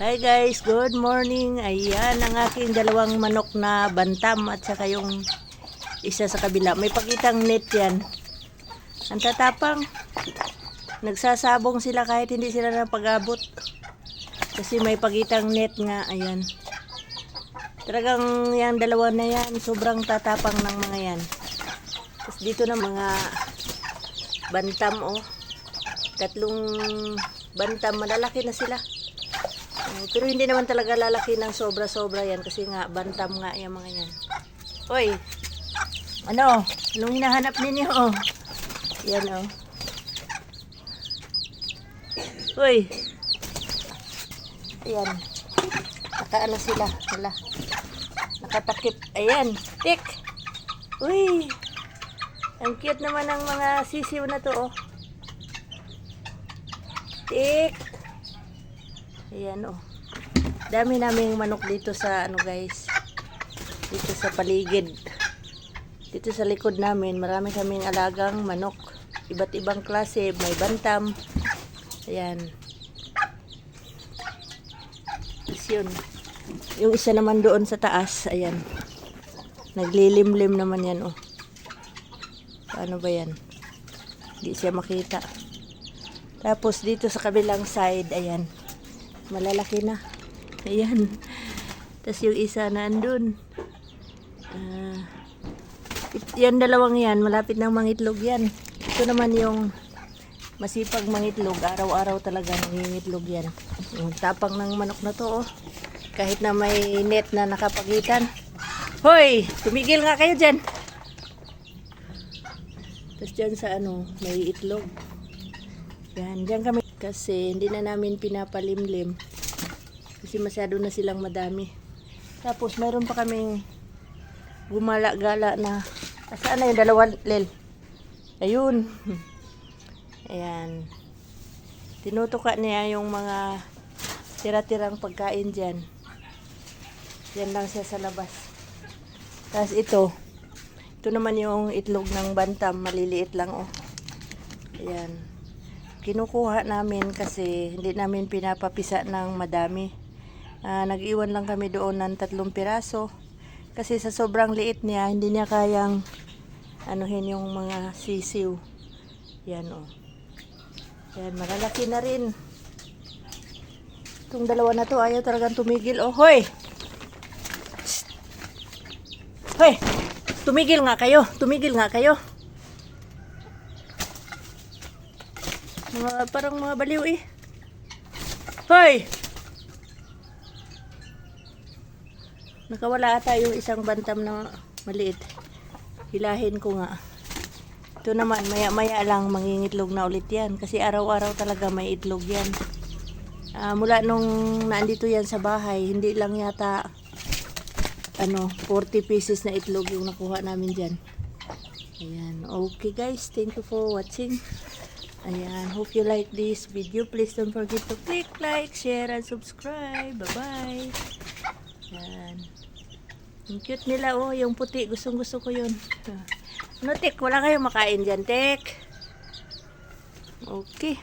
Hi guys, good morning. Ayan ang aking dalawang manok na bantam at saka yung isa sa kabila. May pakitang net yan. Ang tatapang. Nagsasabong sila kahit hindi sila napag-abot. Kasi may pakitang net nga. Ayan. Talagang yung dalawa na yan, sobrang tatapang ng mga yan. Tapos dito na mga bantam oh. Tatlong bantam, malalaki na sila. Uh, pero hindi naman talaga lalaki ng sobra-sobra yan kasi nga bantam nga yung mga yan. Hoy, ano? Anong hinahanap ninyo? Oh. Yan oh. Hoy. Ayan. Nakaano sila. Wala. Nakatakip. Ayan. Tik. Uy. Ang cute naman ng mga sisiw na to oh. Tik. Ayan oh. Dami naming manok dito sa ano guys. Dito sa paligid. Dito sa likod namin, marami kaming alagang manok. Iba't ibang klase, may bantam. Ayan. Tapos yun. Yung isa naman doon sa taas, ayan. Naglilimlim naman yan oh. Paano ba yan? Hindi siya makita. Tapos dito sa kabilang side, ayan. Malalaki na. Ayan. Tapos yung isa na andun. Ah, it- yan dalawang yan, malapit ng mangitlog yan. Ito naman yung masipag mangitlog. Araw-araw talaga nangingitlog yan. Yung tapang ng manok na to, oh. Kahit na may net na nakapagitan. Hoy! Tumigil nga kayo dyan. Tapos dyan sa ano, may itlog. Yan, dyan kami. Kasi hindi na namin pinapalimlim. Kasi masyado na silang madami. Tapos mayroon pa kaming gumala-gala na. Saan na yung dalawa, Lel? Ayun. Ayan. Tinutuka niya yung mga tira-tirang pagkain dyan. Yan lang siya sa labas. Tapos ito. Ito naman yung itlog ng bantam. Maliliit lang oh. Ayan. Kinukuha namin kasi hindi namin pinapapisa ng madami. Ah, nag-iwan lang kami doon ng tatlong piraso. Kasi sa sobrang liit niya, hindi niya kayang anuhin yung mga sisiw. Yan oh. Yan, malalaki na rin. Itong dalawa na to, ayaw talagang tumigil. Oh, hoy! Hoy! Tumigil nga kayo. Tumigil nga kayo. Mga, parang mga baliw eh. Hoy! Nakawala ata yung isang bantam na maliit. Hilahin ko nga. Ito naman, maya-maya lang mangingitlog na ulit yan. Kasi araw-araw talaga may itlog yan. Ah, mula nung naandito yan sa bahay, hindi lang yata ano, 40 pieces na itlog yung nakuha namin dyan. Ayan. Okay guys, thank you for watching. Ayan, hope you like this video. Please don't forget to click like, share, and subscribe. Bye-bye. Ayan. Ang cute nila, oh. Yung puti, gustong gusto ko yun. Ano, Tek? Wala kayong makain dyan, Tek? Okay.